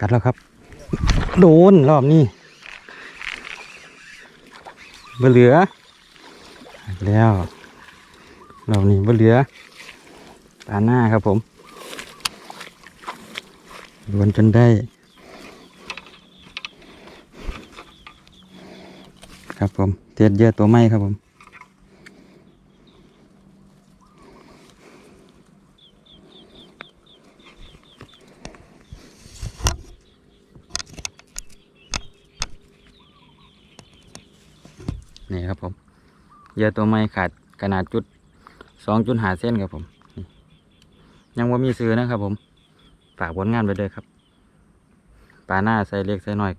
กัดแล้วครับ โดนรอบนี้บเหลือ แล้วรอบนี้บเหลือปลาหน้าครับผมโดนจนได้ ครับผมเทียดเยอะตัวไม้ครับผม นี่ครับผม เยื่อตัวไม้ขาดขนาดจุดสองจุดหาเส้นครับผม ยังว่ามีซื้อนะครับผม ฝากผลงานไปเลยครับปลาหน้าใส่เล็กใส่หน้อย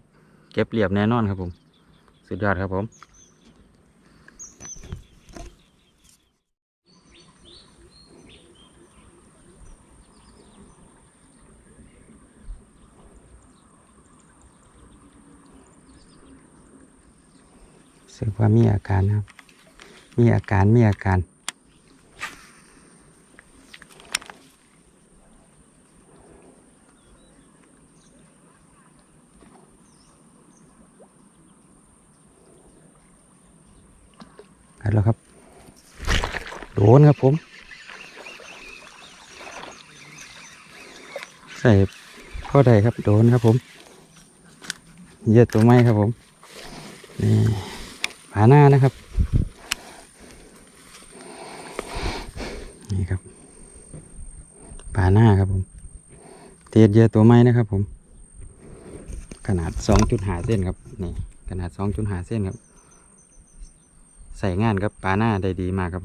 เก็บเรียบแน่นอนครับผม สุดยอดครับผม สึกว่ามีอาการนะครับ มีอาการมีอาการกันแล้วครับ โดนครับผม ใส่ข้อใดครับ โดนครับผมเยียดตัวไม้ครับผมนี่ผาหน้านะครับ นี่ครับ ผาหน้าครับผมเทียดเยอะตัวไม้นะครับผม ขนาดสองจุดหาเส้นครับนี่ขนาดสองจุดหาเส้นครับ ใส่งานกับปลาหน้าได้ดีมากครับ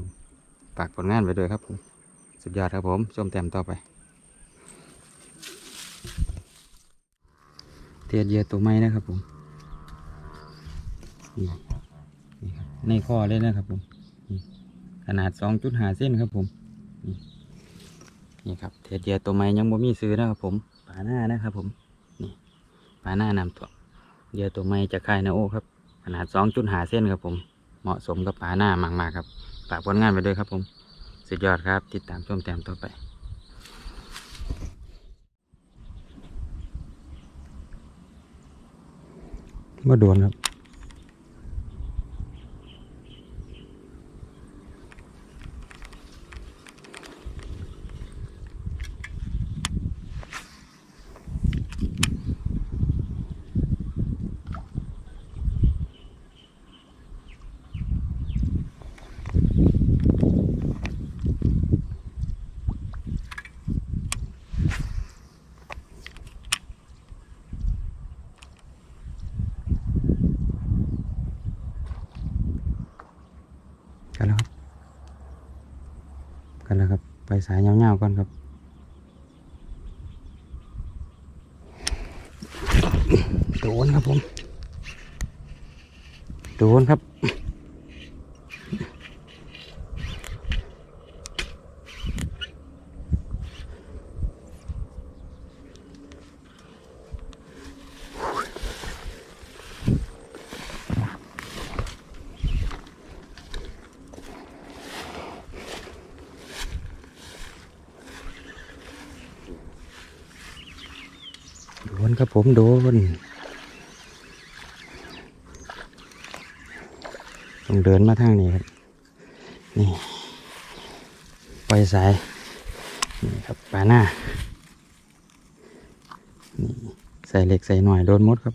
ฝากผลงานไว้ด้วยครับผมสุดยอดครับผมชมแต้มต่อไปเทียดเยอะตัวไม้นะครับผมนี่นี่ครับในข้อเลยนะครับผมขนาดสองจุดหาเส้นครับผม นี่ครับเทียดเยอะตัวไม้ยังบ่มีซื้อนะครับผมปลาหน้านะครับผมนี่ปลาหน้านำตัวเยอะตัวไม้จะคายนาโอครับ ขนาดสองจุดหาเส้นครับผม เหมาะสมกับปลาหน้ามากๆครับฝากผลงานไปด้วยครับผมสุดยอดครับติดตามชมแต้มต่อไปมาโดนครับ กันแล้วครับ กันแล้วครับ ไปสายเงาๆก่อนครับโดนครับผม โดนครับ โด นครับผมโดน ต้องเดินมาทางนี้ครับ นี่ ปล่อยสาย นี่ครับปลาหน้า นี่ใส่เหล็กใส่หน่อยโดนมดครับ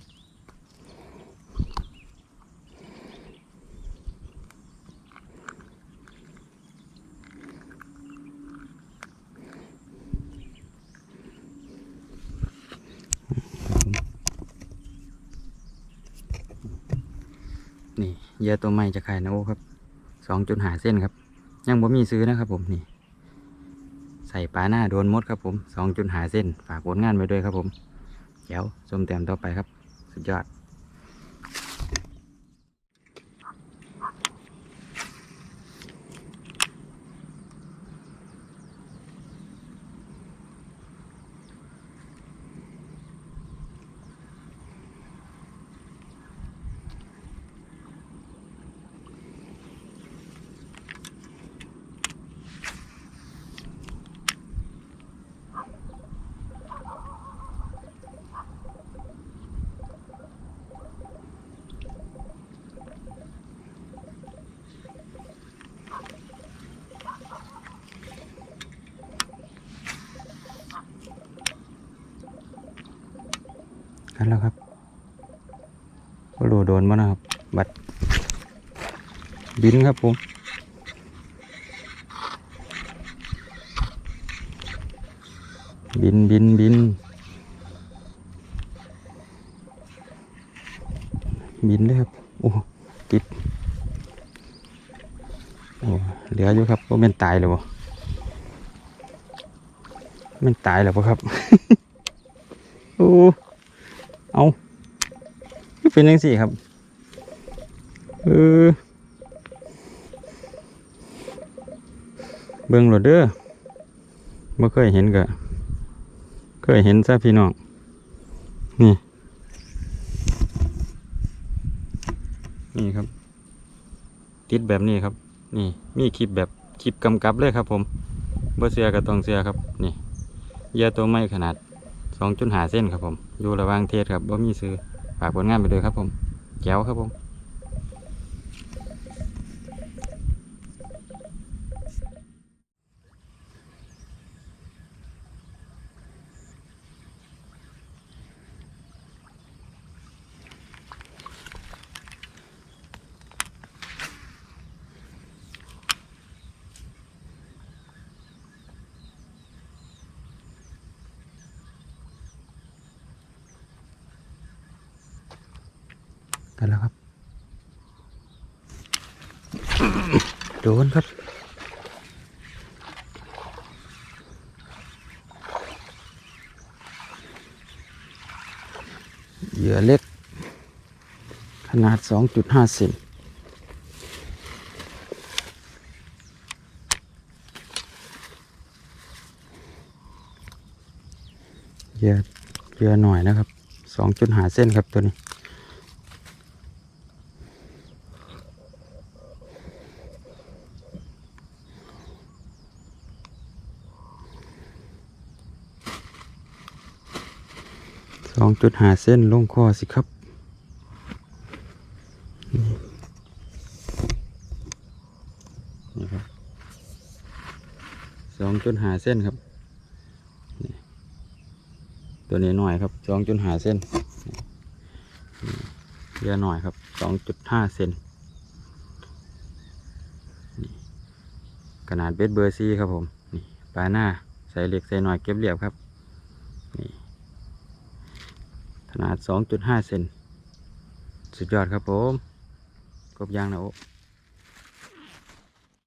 นี่ เหยื่อตัวใหม่จะขายนะโอครับสองจุดหาเส้นครับ ยังบ่มีซื้อนะครับผมนี่ ใส่ปลาหน้าโดนมดครับผมสองจุดหาเส้น ฝากผลงานไว้ด้วยครับผมเดี๋ยวชมเต็มต่อไปครับ สุดยอด ก็รู้โดนมานะครับ บัดบินครับผมบินบินบินบินเลยครับ โอ้ติดโอ้เหลืออยู่ครับว่าเป็นตายเลยบ่แมันตายแล้วปะครับ โอ้ เอาเป็นยังสี่ครับ เออ เบิ่งหลดเด้อบ่เคยเห็นก็เคยเห็นซะพี่น้อง นี่ นี่ครับ ติดแบบนี้ครับ นี่ มีคลิปแบบคลิปกำกับเลยครับผมบ่เสือก็ต้องเสือครับ นี่เยื่อตัวไม้ขนาด 2.5 เส้นครับผม อยู่ระหว่างเทศครับบ่มีซื้อฝากผลงานไปเลยครับผมแจ้วครับผม กันแล้วครับ โดนครับ เหยื่อเล็ก ขนาด 2.5เซนเหยื่อเหยื่อหน่อยนะครับ 2.5เส้นครับตัวนี้ สองจุดหาเส้นลงคอสิครับ นี่ครับสองจุดหาเส้นครับตัวนี้หน่อยครับสองจุดหาเส้นเยอะหน่อยครับสองจุดห้าเซนขนาดเบ็ดเบอร์ซีครับผมนี่ปลาหน้าใส่เหล็กใส่หน่อยเก็บเรียบครับ นี่ ข นาด 2.5 เซน สุดยอดครับผม กบยางนะโอ้